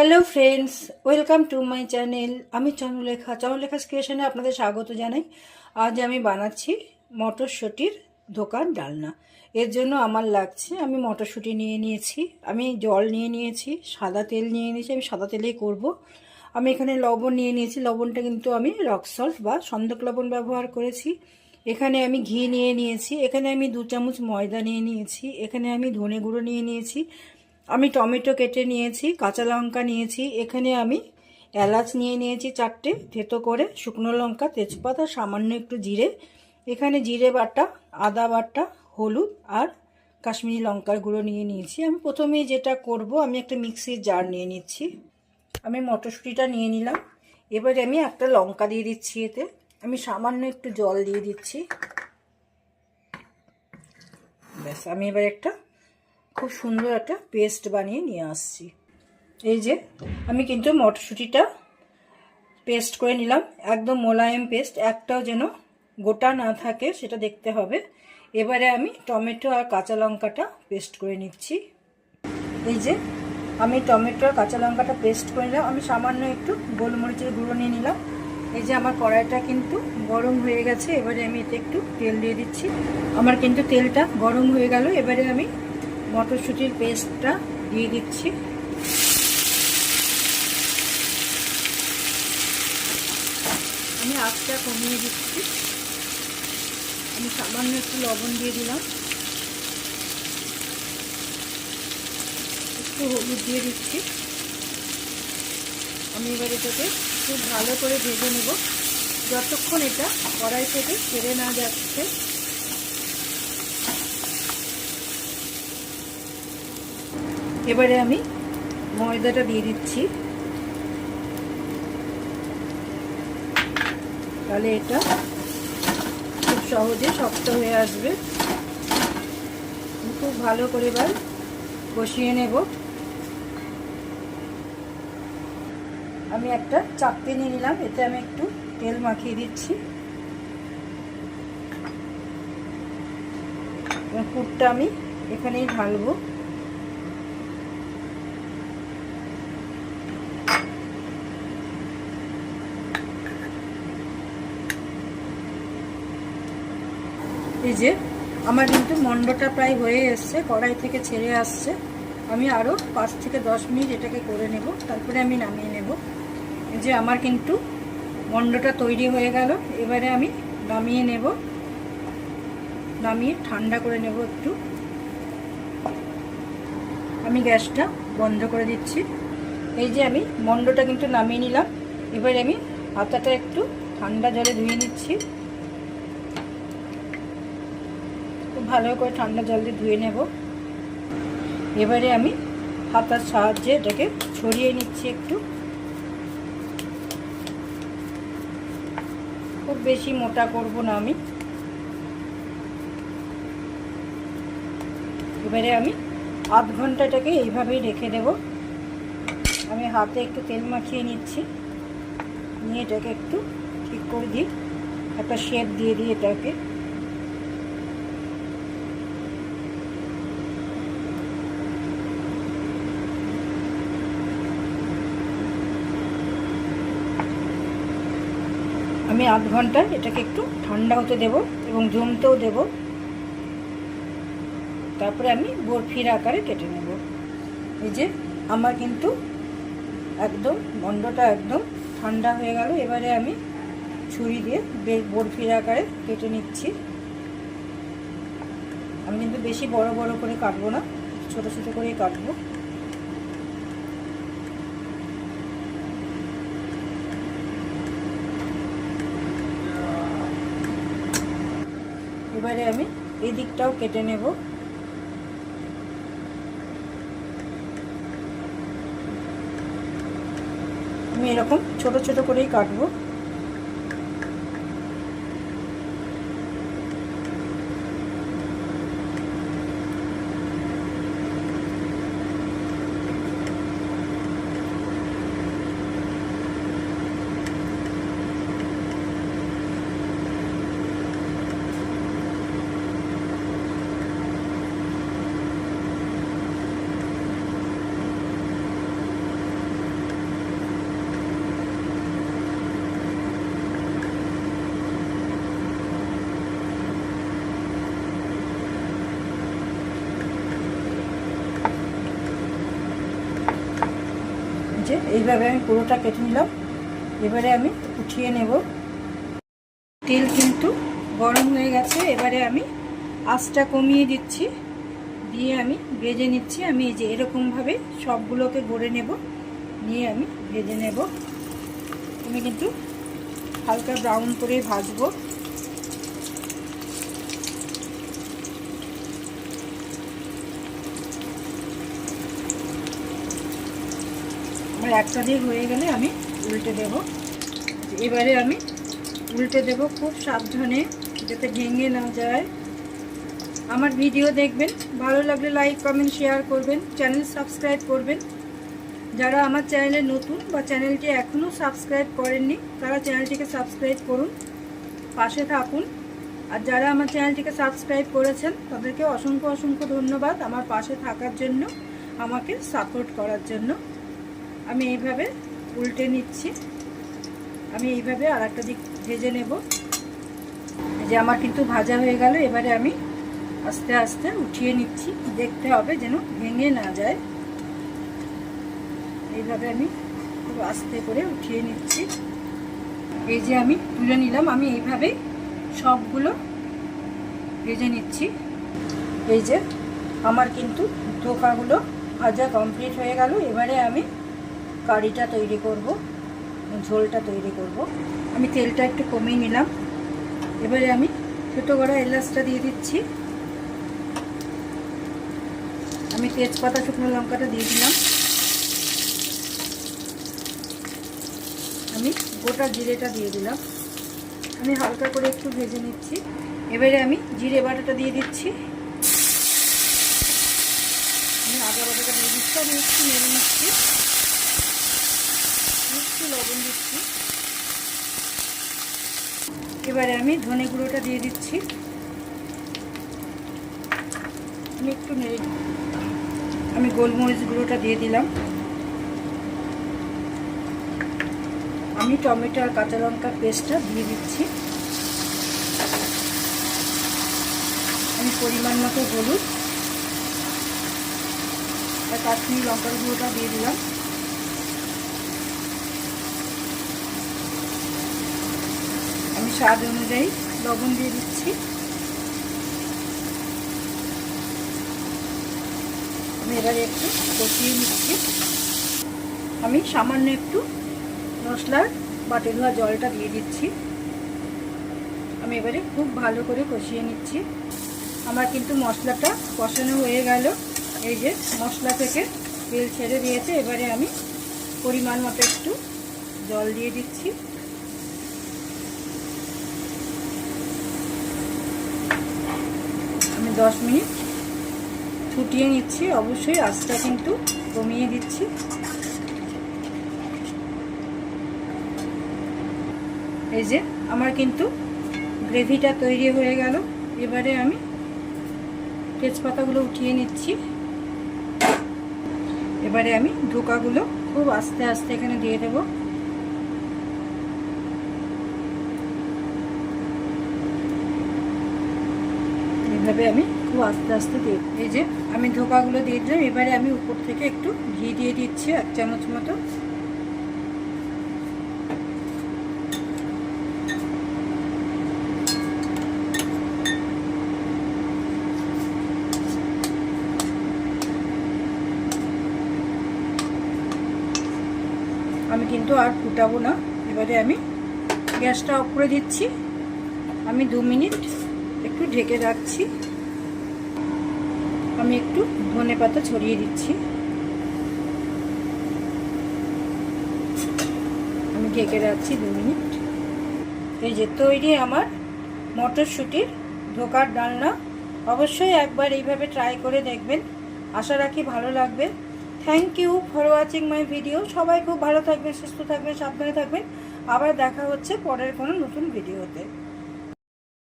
Hello friends welcome to my channel আমি চন্দ্রলেখা। চন্দ্রলেখা ক্রিয়েশনে আপনাদের স্বাগত জানাই। আজ আমি বানাচ্ছি মটরশুঁটির দোকান ডালনা। এর জন্য আমার লাগছে, আমি মটরশুঁটি নিয়ে নিয়েছি, আমি জল নিয়ে নিয়েছি, সাদা তেল নিয়ে নিয়েছি, আমি সাদা তেলেই করব। আমি এখানে লবণ নিয়ে নিয়েছি। লবণটা কিন্তু আমি রক সল্ট বা সন্দক লবণ ব্যবহার করেছি। এখানে আমি ঘি নিয়ে নিয়েছি। এখানে আমি দু চামচ ময়দা নিয়ে নিয়েছি। এখানে আমি ধনে গুঁড়ো নিয়ে নিয়েছি। আমি টমেটো কেটে নিয়েছি, কাঁচা লঙ্কা নিয়েছি, এখানে আমি এলাচ নিয়ে নিয়েছি চারটে, থেতো করে শুকনো লঙ্কা, তেজপাতা, সামান্য একটু জিরে। এখানে জিরে বাটা, আদা বাটা, হলুদ আর কাশ্মীরি লঙ্কার গুঁড়ো নিয়ে নিয়েছি। আমি প্রথমেই যেটা করব, আমি একটা মিক্সির জার নিয়ে নিচ্ছি। আমি মটরশুঁটিটা নিয়ে নিলাম। এবারে আমি একটা লঙ্কা দিয়ে দিচ্ছি এতে। আমি সামান্য একটু জল দিয়ে দিচ্ছি। ব্যাস, আমি এবার একটা খুব সুন্দর একটা পেস্ট বানিয়ে নিয়ে আসছি। এই যে, আমি কিন্তু মটরশুঁটিটা পেস্ট করে নিলাম। একদম মোলায়েম পেস্ট, একটাও যেন গোটা না থাকে, সেটা দেখতে হবে। এবারে আমি টমেটো আর কাঁচা লঙ্কাটা পেস্ট করে নিচ্ছি। এই যে, আমি টমেটো আর কাঁচা লঙ্কাটা পেস্ট করে নিলাম। আমি সামান্য একটু গোলমরিচের গুঁড়ো নিয়ে নিলাম। এই যে, আমার কড়াইটা কিন্তু গরম হয়ে গেছে। এবারে আমি এতে একটু তেল দিয়ে দিচ্ছি। আমার কিন্তু তেলটা গরম হয়ে গেল। এবারে আমি মটরশুঁটির পেস্টটা দিয়ে দিচ্ছি। আমি আঁচটা কমিয়ে দিচ্ছি। আমি সামান্য একটু লবণ দিয়ে দিলাম। একটু হলুদ দিয়ে দিচ্ছি। আমি এবার এটাকে খুব ভালো করে ভেজে নেব। যতক্ষণ এটা কড়াই থেকে ছেড়ে না যাচ্ছে এবারে আমি ময়দাটা দিয়ে দিচ্ছি। তাহলে এটা খুব সহজে শক্ত হয়ে আসবে। খুব ভালো করে এবার কষিয়ে নেব। আমি একটা চাকতি নিয়ে নিলাম, এতে আমি একটু তেল মাখিয়ে দিচ্ছি। কুটটা আমি এখানেই ঢালবো। যে, আমার কিন্তু মন্ডটা প্রায় হয়ে এসছে, কড়াই থেকে ছেড়ে আসছে। আমি আরও পাঁচ থেকে দশ মিনিট এটাকে করে নেব, তারপরে আমি নামিয়ে নেব। যে আমার কিন্তু মন্ডটা তৈরি হয়ে গেল, এবারে আমি নামিয়ে নেব। নামিয়ে ঠান্ডা করে নেব একটু। আমি গ্যাসটা বন্ধ করে দিচ্ছি। এই যে আমি মন্ডটা কিন্তু নামিয়ে নিলাম, এবারে আমি হাতাটা একটু ঠান্ডা জলে ধুয়ে নিচ্ছি খুব ভালো করে ঠান্ডা জল দিয়ে ধুয়ে নেব। এবারে আমি হাতার সাহায্যে এটাকে ছড়িয়ে নিচ্ছি একটু। খুব বেশি মোটা করব না আমি। এবারে আমি আধ ঘন্টাটাকে এইভাবেই রেখে দেব। আমি হাতে একটু তেল মাখিয়ে নিচ্ছি। নিয়ে এটাকে একটু ঠিক করে দিই। একটা শেপ দিয়ে দিই এটাকে। আমি আধ ঘণ্টা এটাকে একটু ঠান্ডা হতে দেব এবং জমতেও দেব। তারপরে আমি বরফির আকারে কেটে নেব। এই যে আমার কিন্তু একদম মন্ডটা একদম ঠান্ডা হয়ে গেল। এবারে আমি ছুরি দিয়ে বরফির আকারে কেটে নিচ্ছি। আমি কিন্তু বেশি বড় বড় করে কাটবো না, ছোট ছোট করেই কাটবো। এবারে আমি এই দিকটাও কেটে নেব। আমি এরকম ছোট ছোট করেই কাটবো। যে এইভাবে আমি পুরোটা কেটে নিলাম। এবারে আমি উঠিয়ে নেব। তেল কিন্তু গরম হয়ে গেছে। এবারে আমি আঁচটা কমিয়ে দিচ্ছি। দিয়ে আমি ভেজে নিচ্ছি। আমি এই যে এরকমভাবে সবগুলোকে গড়ে নেব। নিয়ে আমি ভেজে নেব। আমি কিন্তু হালকা ব্রাউন করে ভাজবো। একটা দিয়ে হয়ে গেলে আমি উল্টে দেব। এবারে আমি উল্টে দেব খুব সাবধানে, যাতে ভেঙে না যায়। আমার ভিডিও দেখবেন, ভালো লাগলে লাইক, কমেন্ট, শেয়ার করবেন, চ্যানেল সাবস্ক্রাইব করবেন। যারা আমার চ্যানেলে নতুন বা চ্যানেলটি এখনও সাবস্ক্রাইব করেননি, তারা চ্যানেলটিকে সাবস্ক্রাইব করুন, পাশে থাকুন। আর যারা আমার চ্যানেলটিকে সাবস্ক্রাইব করেছেন, তাদেরকে অসংখ্য অসংখ্য ধন্যবাদ আমার পাশে থাকার জন্য, আমাকে সাপোর্ট করার জন্য। আমি এইভাবে উল্টে নিচ্ছি। আমি এইভাবে আর একটা দিক ভেজে নেব। যে আমার কিন্তু ভাজা হয়ে গেল, এবারে আমি আস্তে আস্তে উঠিয়ে নিচ্ছি। দেখতে হবে যেন ভেঙে না যায়। এইভাবে আমি খুব আস্তে করে উঠিয়ে নিচ্ছি। এই যে আমি তুলে নিলাম, আমি এইভাবে সবগুলো ভেজে নিচ্ছি। এই যে আমার কিন্তু ধোকাগুলো ভাজা কমপ্লিট হয়ে গেল। এবারে আমি কারিটা তৈরি করব, ঝোলটা তৈরি করব। আমি তেলটা একটু কমিয়ে নিলাম। এবারে আমি ছোটো গড়া এলাচটা দিয়ে দিচ্ছি। আমি তেজপাতা, শুকনো লঙ্কাটা দিয়ে দিলাম। আমি গোটা জিরেটা দিয়ে দিলাম। আমি হালকা করে একটু ভেজে নিচ্ছি। এবারে আমি জিরে বাটাটা দিয়ে দিচ্ছি। আমি আদা বাটাটা দিয়ে দিচ্ছি। আমি একটু নেড়ে নিচ্ছি। একটু লবণ দিচ্ছি। এবারে আমি ধনে গুঁড়োটা দিয়ে দিচ্ছি। আমি একটু নেড়ে আমি গোলমরিচ গুঁড়োটা দিয়ে দিলাম। আমি টমেটো আর কাঁচা লঙ্কার পেস্টটা দিয়ে দিচ্ছি। আমি পরিমাণ মতো হলুদ আর কাশ্মীরি লঙ্কার গুঁড়োটা দিয়ে দিলাম। স্বাদ অনুযায়ী লবণ দিয়ে দিচ্ছি। আমি এবারে একটু কষিয়ে নিচ্ছি। আমি সামান্য একটু মশলার বাটে ধোয়া জলটা দিয়ে দিচ্ছি। আমি এবারে খুব ভালো করে কষিয়ে নিচ্ছি। আমার কিন্তু মশলাটা কষানো হয়ে গেল। এই যে মশলা থেকে তেল ছেড়ে দিয়েছে, এবারে আমি পরিমাণ মতো একটু জল দিয়ে দিচ্ছি। আমি দশ মিনিট। ফুটিয়ে নিচ্ছি, অবশ্যই আঁচটা কিন্তু কমিয়ে দিচ্ছি। এই যে, আমার কিন্তু গ্রেভিটা তৈরি হয়ে গেল। এবারে আমি তেজপাতাগুলো উঠিয়ে নিচ্ছি। এবারে আমি ধোকাগুলো খুব আস্তে আস্তে এখানে দিয়ে দেব। এইভাবে আমি খুব আস্তে আস্তে দিয়ে এই যে আমি ধোকাগুলো দিয়ে দিলাম, এবারে আমি উপর থেকে একটু ঘি দিয়ে দিচ্ছি, এক চামচ মতো। আমি কিন্তু আর ফুটাবো না। এবারে আমি গ্যাসটা অফ করে দিচ্ছি। আমি দু মিনিট একটু ঢেকে রাখছি। আমি একটু ধনে পাতা ছড়িয়ে দিচ্ছি। আমি ঢেকে রাখছি দু মিনিট। এই যে তৈরি আমার মটরশুঁটির ধোকার ডালনা। অবশ্যই একবার এইভাবে ট্রাই করে দেখবেন। আশা রাখি ভালো লাগবে। Thank you for watching my video সবাই খুব ভালো থাকবেন, সুস্থ থাকবেন, সাবধানে থাকবেন। আবার দেখা হচ্ছে পরের কোনো নতুন ভিডিওতে